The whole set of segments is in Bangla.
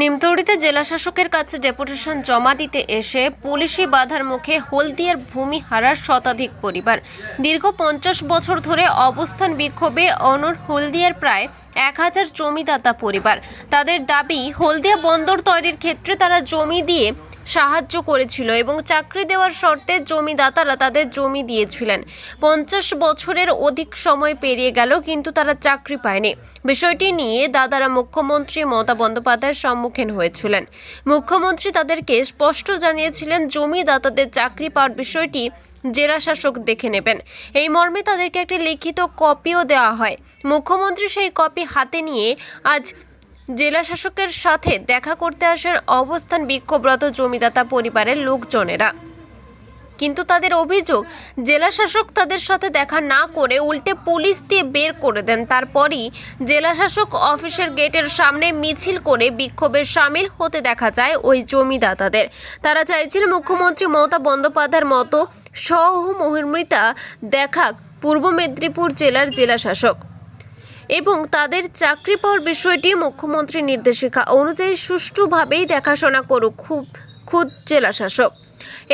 নিমতৌড়িতে জেলা শাসকের কাছে ডেপুটেশন জমা দিতে এসে পুলিশি বাধার মুখে হলদিয়ার ভূমি হারার শতাধিক পরিবার। দীর্ঘ পঞ্চাশ বছর ধরে অবস্থান বিক্ষোভে অনর হলদিয়ার প্রায় এক হাজার জমিদাতা পরিবার। তাদের দাবি, হলদিয়া বন্দর তৈরির ক্ষেত্রে তারা জমি দিয়ে সাহায্য করেছিল এবং চাকরি দেওয়ার শর্তে জমিদাতারা তাদের জমি দিয়েছিলেন। পঞ্চাশ বছরের অধিক সময় পেরিয়ে গেল, কিন্তু তারা চাকরি পায়নি। বিষয়টি নিয়ে দাদারা মুখ্যমন্ত্রী মমতা বন্দ্যোপাধ্যায়ের সম্মুখীন হয়েছিলেন। মুখ্যমন্ত্রী তাদেরকে স্পষ্ট জানিয়েছিলেন, জমিদাতাদের চাকরি পাওয়ার বিষয়টি জেলা শাসক দেখে নেবেন। এই মর্মে তাদেরকে একটি লিখিত কপিও দেওয়া হয়। মুখ্যমন্ত্রী সেই কপি হাতে নিয়ে আজ জেলা শাসকের সাথে দেখা করতে আসেন অবস্থান বিক্ষোভরত জমিদাতা পরিবারের লোকজনেরা। কিন্তু তাদের অভিযোগ জেলা শাসক তাদের সাথে দেখা না করে উল্টে পুলিশ দিয়ে বের করে দেন। তারপরই জেলা শাসক অফিসের গেটের সামনে মিছিল করে বিক্ষোভে সামিল হতে দেখা যায় ওই জমিদাতাদের। তারা চাইছিল মুখ্যমন্ত্রী মমতা বন্দ্যোপাধ্যায়ের মতো সহমহিমৃতা দেখা পূর্ব মেদিনীপুর জেলার জেলা শাসক এবং তাদের চাকরি পাওয়ার বিষয়টি মুখ্যমন্ত্রীর নির্দেশিকা অনুযায়ী সুষ্ঠুভাবেই দেখাশোনা করুক খুব খুদ জেলা শাসক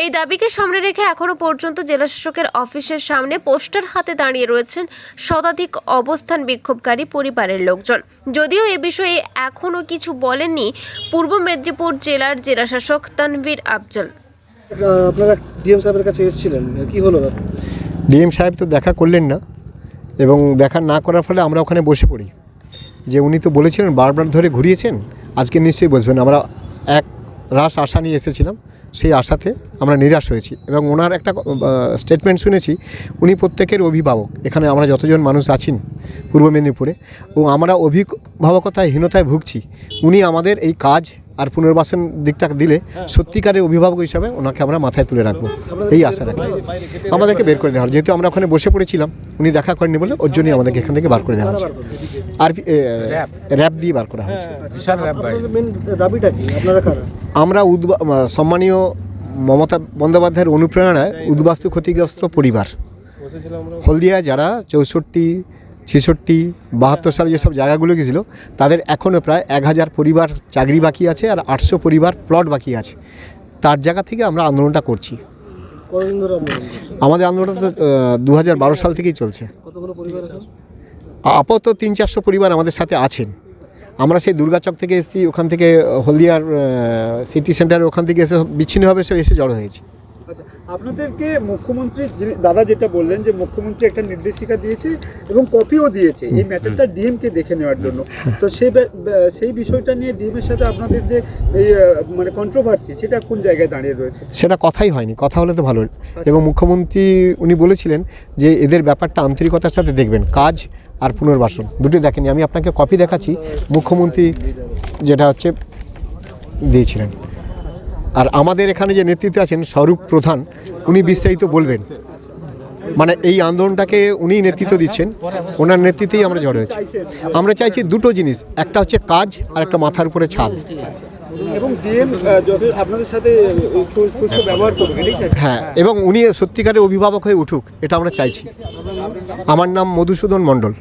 এই দাবিকে সামনে রেখে এখনও পর্যন্ত জেলা শাসকের অফিসের সামনে পোস্টার হাতে দাঁড়িয়ে রয়েছেন শতাধিক অবস্থান বিক্ষোভকারী পরিবারের লোকজন। যদিও এ বিষয়ে এখনও কিছু বলেননি পূর্ব মেদিনীপুর জেলার জেলা শাসক তানভীর আফজল। আপনারা ডিএম সাহেবের কাছে এসেছিলেন কি হলো? ডিএম সাহেব তো দেখা করলেন না। এবং দেখা না করার ফলে আমরা ওখানে বসে পড়ি। যে উনি তো বলেছিলেন, বারবার ধরে ঘুরিয়েছেন, আজকে নিশ্চয়ই বসবেন। আমরা এক রাস আশা নিয়ে এসেছিলাম, সেই আশাতে আমরা নিরাশ হয়েছি এবং ওনার একটা স্টেটমেন্ট শুনেছি, উনি প্রত্যেকের অভিভাবক। এখানে আমরা যতজন মানুষ আছেন পূর্ব মেদিনীপুরে, ও আমরা অভিভাবকতায় হীনতায় ভুগছি। উনি আমাদের এই কাজ আর পুনর্বাসন দিকটা দিলে সত্যিকারের অভিভাবক হিসাবে ওনাকে আমরা মাথায় তুলে রাখব। এই আশা রাখি। আমাদেরকে বের করে দেওয়া হয় যেহেতু আমরা ওখানে বসে পড়েছিলাম উনি দেখা করেননি বলে ওর জন্যই আমাদেরকে এখান থেকে বার করে দেওয়া হয়েছে। আর র্যাপ দিয়ে বার করা হয়েছে। বিশাল র্যাপ ভাই আপনাদের দাবিটা কি? আপনারা কারা? আমরা উদ্বা- সম্মানীয় মমতা বন্দ্যোপাধ্যায়ের অনুপ্রেরণায় উদ্বাস্তু ক্ষতিগ্রস্ত পরিবার। হলদিয়া যারা চৌষট্টি ছেষট্টি বাহাত্তর সালে যেসব জায়গাগুলো গেছিল তাদের এখনও প্রায় এক হাজার পরিবার চাকরি বাকি আছে আর আটশো পরিবার প্লট বাকি আছে। তার জায়গা থেকে আমরা আন্দোলনটা করছি। আমাদের আন্দোলনটা তো দু হাজার বারো সাল থেকেই চলছে। আপাতত তিন চারশো পরিবার আমাদের সাথে আছেন। আমরা সেই দুর্গাচক থেকে এসেছি ওখান থেকে হলদিয়ার সিটি সেন্টার ওখান থেকে এসে বিচ্ছিন্নভাবে সব এসে জড়ো হয়েছে। আপনাদেরকে মুখ্যমন্ত্রী দাদা যেটা বললেন যে মুখ্যমন্ত্রী একটা নির্দেশিকা দিয়েছে এবং কপিও দিয়েছে এই ম্যাটারটা ডিএমকে দেখে নেওয়ার জন্য। তো সেই ব্যা- ব্যা- সেই বিষয়টা নিয়ে ডিএমের সাথে আপনাদের যে এই মানে কন্ট্রোভার্সি সেটা কোন জায়গায় দাঁড়িয়ে রয়েছে? সেটা কথাই হয়নি কথা হলে তো ভালো। এবং মুখ্যমন্ত্রী উনি বলেছিলেন যে এদের ব্যাপারটা আন্তরিকতার সাথে দেখবেন কাজ আর পুনর্বাসন দুটি দেখেনি। আমি আপনাকে কপি দেখাচ্ছি মুখ্যমন্ত্রী যেটা হচ্ছে দিয়েছিলেন। আর আমাদের এখানে যে নেতৃত্বে আছেন স্বরূপ প্রধান উনি বিস্তারিত বলবেন। মানে এই আন্দোলনটাকে উনি নেতৃত্ব দিচ্ছেন ওনার নেতৃত্বেই আমরা জড়ো হয়েছি। আমরা চাইছি দুটো জিনিস একটা হচ্ছে কাজ আর একটা মাথার উপরে ছাদ। এবং ডিএম আপনাদের সাথে ওই সু- সুস্থ ব্যবহার করবে হ্যাঁ এবং উনি সত্যিকারের অভিভাবক হয়ে উঠুক এটা আমরা চাইছি। আমার নাম মধুসূদন মণ্ডল।